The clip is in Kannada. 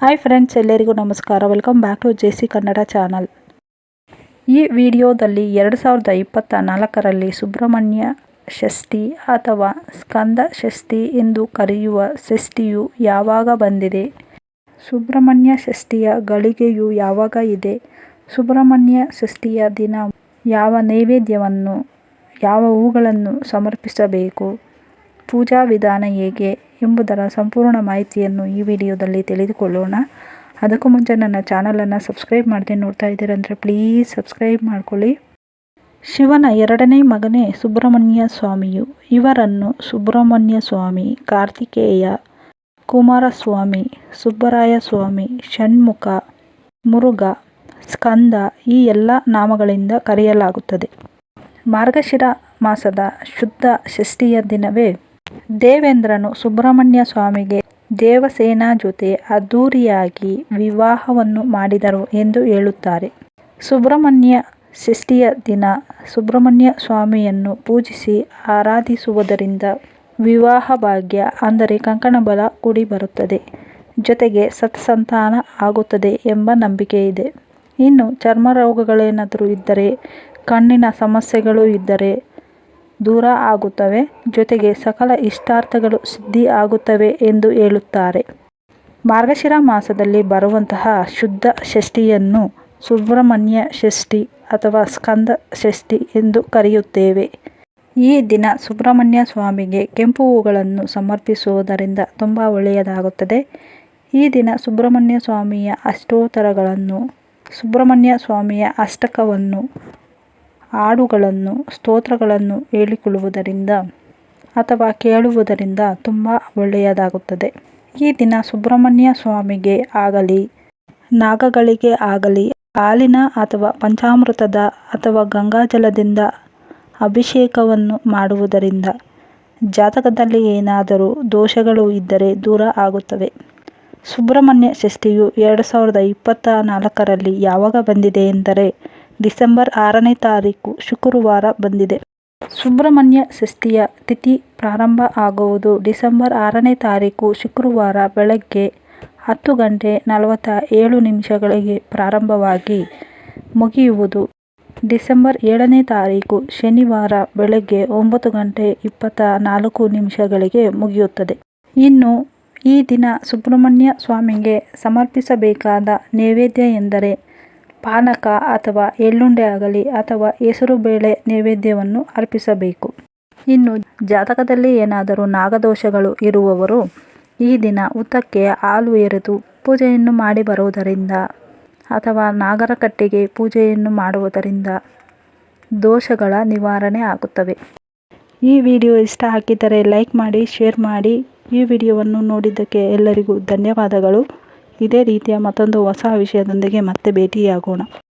ಹಾಯ್ ಫ್ರೆಂಡ್ಸ್ ಎಲ್ಲರಿಗೂ ನಮಸ್ಕಾರ. Welcome back to J C Kannada channel ಈ ವಿಡಿಯೋದಲ್ಲಿ ಎರಡು ಸಾವಿರದ ಇಪ್ಪತ್ತ ನಾಲ್ಕರಲ್ಲಿ ಸುಬ್ರಹ್ಮಣ್ಯ ಷಷ್ಠಿ ಅಥವಾ ಸ್ಕಂದ ಷಷ್ಠಿ ಎಂದು ಕರೆಯುವ ಷಷ್ಠಿಯು ಯಾವಾಗ ಬಂದಿದೆ? ಸುಬ್ರಹ್ಮಣ್ಯ ಷಷ್ಠಿಯ ಗಳಿಗೆಯು ಯಾವಾಗ ಇದೆ? ಸುಬ್ರಹ್ಮಣ್ಯ ಷಷ್ಠಿಯ ದಿನ ಯಾವ ನೈವೇದ್ಯವನ್ನು, ಯಾವ ಹೂಗಳನ್ನು ಸಮರ್ಪಿಸಬೇಕು? ಪೂಜಾ ವಿಧಾನ ಹೇಗೆ? ಎಂಬುದರ ಸಂಪೂರ್ಣ ಮಾಹಿತಿಯನ್ನು ಈ ವಿಡಿಯೋದಲ್ಲಿ ತಿಳಿದುಕೊಳ್ಳೋಣ. ಅದಕ್ಕೂ ಮುಂಚೆ ನನ್ನ ಚಾನಲನ್ನು ಸಬ್ಸ್ಕ್ರೈಬ್ ಮಾಡದೆ ನೋಡ್ತಾ ಇದ್ದೀರಂದರೆ ಪ್ಲೀಸ್ ಸಬ್ಸ್ಕ್ರೈಬ್ ಮಾಡ್ಕೊಳ್ಳಿ. ಶಿವನ ಎರಡನೇ ಮಗನೇ ಸುಬ್ರಹ್ಮಣ್ಯ ಸ್ವಾಮಿಯು. ಇವರನ್ನು ಸುಬ್ರಹ್ಮಣ್ಯ ಸ್ವಾಮಿ, ಕಾರ್ತಿಕೇಯ ಕುಮಾರಸ್ವಾಮಿ, ಸುಬ್ಬರಾಯ ಸ್ವಾಮಿ, ಷಣ್ಮುಖ, ಮುರುಘ, ಸ್ಕಂದ ಈ ಎಲ್ಲ ನಾಮಗಳಿಂದ ಕರೆಯಲಾಗುತ್ತದೆ. ಮಾರ್ಗಶಿರ ಮಾಸದ ಶುದ್ಧ ಷಷ್ಠಿಯ ದಿನವೇ ದೇವೇಂದ್ರನು ಸುಬ್ರಹ್ಮಣ್ಯ ಸ್ವಾಮಿಗೆ ದೇವಸೇನಾ ಜೊತೆ ಅದ್ದೂರಿಯಾಗಿ ವಿವಾಹವನ್ನು ಮಾಡಿದರು ಎಂದು ಹೇಳುತ್ತಾರೆ. ಸುಬ್ರಹ್ಮಣ್ಯ ಷಷ್ಠಿಯ ದಿನ ಸುಬ್ರಹ್ಮಣ್ಯ ಸ್ವಾಮಿಯನ್ನು ಪೂಜಿಸಿ ಆರಾಧಿಸುವುದರಿಂದ ವಿವಾಹ ಭಾಗ್ಯ ಅಂದರೆ ಕಂಕಣ ಬಲ ಕೂಡಿ ಬರುತ್ತದೆ. ಜೊತೆಗೆ ಸತ್ಸಂತಾನ ಆಗುತ್ತದೆ ಎಂಬ ನಂಬಿಕೆ ಇದೆ. ಇನ್ನು ಚರ್ಮ ರೋಗಗಳೇನಾದರೂ ಇದ್ದರೆ, ಕಣ್ಣಿನ ಸಮಸ್ಯೆಗಳು ಇದ್ದರೆ ದೂರ ಆಗುತ್ತವೆ. ಜೊತೆಗೆ ಸಕಲ ಇಷ್ಟಾರ್ಥಗಳು ಸಿದ್ಧಿ ಆಗುತ್ತವೆ ಎಂದು ಹೇಳುತ್ತಾರೆ. ಮಾರ್ಗಶಿರ ಮಾಸದಲ್ಲಿ ಬರುವಂತಹ ಶುದ್ಧ ಷಷ್ಠಿಯನ್ನು ಸುಬ್ರಹ್ಮಣ್ಯ ಷಷ್ಠಿ ಅಥವಾ ಸ್ಕಂದ ಷಷ್ಠಿ ಎಂದು ಕರೆಯುತ್ತೇವೆ. ಈ ದಿನ ಸುಬ್ರಹ್ಮಣ್ಯ ಸ್ವಾಮಿಗೆ ಕೆಂಪು ಹೂಗಳನ್ನು ಸಮರ್ಪಿಸುವುದರಿಂದ ತುಂಬ ಒಳ್ಳೆಯದಾಗುತ್ತದೆ. ಈ ದಿನ ಸುಬ್ರಹ್ಮಣ್ಯ ಸ್ವಾಮಿಯ ಅಷ್ಟೋತ್ತರಗಳನ್ನು, ಸುಬ್ರಹ್ಮಣ್ಯ ಸ್ವಾಮಿಯ ಅಷ್ಟಕವನ್ನು ಹಾಡುಗಳನ್ನು, ಸ್ತೋತ್ರಗಳನ್ನು ಹೇಳಿಕೊಳ್ಳುವುದರಿಂದ ಅಥವಾ ಕೇಳುವುದರಿಂದ ತುಂಬ ಒಳ್ಳೆಯದಾಗುತ್ತದೆ. ಈ ದಿನ ಸುಬ್ರಹ್ಮಣ್ಯ ಸ್ವಾಮಿಗೆ ಆಗಲಿ, ನಾಗಗಳಿಗೆ ಆಗಲಿ, ಹಾಲಿನ ಅಥವಾ ಪಂಚಾಮೃತದ ಅಥವಾ ಗಂಗಾಜಲದಿಂದ ಅಭಿಷೇಕವನ್ನು ಮಾಡುವುದರಿಂದ ಜಾತಕದಲ್ಲಿ ಏನಾದರೂ ದೋಷಗಳು ಇದ್ದರೆ ದೂರ ಆಗುತ್ತವೆ. ಸುಬ್ರಹ್ಮಣ್ಯ ಷಷ್ಠಿಯು ಎರಡು ಸಾವಿರದ ಇಪ್ಪತ್ತ ನಾಲ್ಕರಲ್ಲಿ ಯಾವಾಗ ಬಂದಿದೆ ಎಂದರೆ ಡಿಸೆಂಬರ್ ಆರನೇ ತಾರೀಕು ಶುಕ್ರವಾರ ಬಂದಿದೆ. ಸುಬ್ರಹ್ಮಣ್ಯ ಷಷ್ಠಿಯ ತಿಥಿ ಪ್ರಾರಂಭ ಆಗುವುದು ಡಿಸೆಂಬರ್ ಆರನೇ ತಾರೀಕು ಶುಕ್ರವಾರ ಬೆಳಗ್ಗೆ ಹತ್ತು ಗಂಟೆ ನಲವತ್ತ ಏಳು ನಿಮಿಷಗಳಿಗೆ ಪ್ರಾರಂಭವಾಗಿ ಮುಗಿಯುವುದು. ಡಿಸೆಂಬರ್ ಏಳನೇ ತಾರೀಕು ಶನಿವಾರ ಬೆಳಗ್ಗೆ ಒಂಬತ್ತು ಗಂಟೆ ಇಪ್ಪತ್ತ ನಾಲ್ಕು ನಿಮಿಷಗಳಿಗೆ ಮುಗಿಯುತ್ತದೆ. ಇನ್ನು ಈ ದಿನ ಸುಬ್ರಹ್ಮಣ್ಯ ಸ್ವಾಮಿಗೆ ಸಮರ್ಪಿಸಬೇಕಾದ ನೈವೇದ್ಯ ಎಂದರೆ ಪಾನಕ ಅಥವಾ ಎಳ್ಳುಂಡೆ ಆಗಲಿ ಅಥವಾ ಹೆಸರುಬೇಳೆ ನೈವೇದ್ಯವನ್ನು ಅರ್ಪಿಸಬೇಕು. ಇನ್ನು ಜಾತಕದಲ್ಲಿ ಏನಾದರೂ ನಾಗದೋಷಗಳು ಇರುವವರು ಈ ದಿನ ಉತ್ತಕ್ಕೆ ಹಾಲು ಎರೆದು ಪೂಜೆಯನ್ನು ಮಾಡಿ ಬರುವುದರಿಂದ ಅಥವಾ ನಾಗರ ಕಟ್ಟಿಗೆ ಪೂಜೆಯನ್ನು ಮಾಡುವುದರಿಂದ ದೋಷಗಳ ನಿವಾರಣೆ ಆಗುತ್ತವೆ. ಈ ವಿಡಿಯೋ ಇಷ್ಟ ಹಾಕಿದರೆ ಲೈಕ್ ಮಾಡಿ, ಶೇರ್ ಮಾಡಿ. ಈ ವಿಡಿಯೋವನ್ನು ನೋಡಿದ್ದಕ್ಕೆ ಎಲ್ಲರಿಗೂ ಧನ್ಯವಾದಗಳು. ಇದೇ ರೀತಿಯ ಮತ್ತೊಂದು ಹೊಸ ವಿಷಯದೊಂದಿಗೆ ಮತ್ತೆ ಭೇಟಿಯಾಗೋಣ.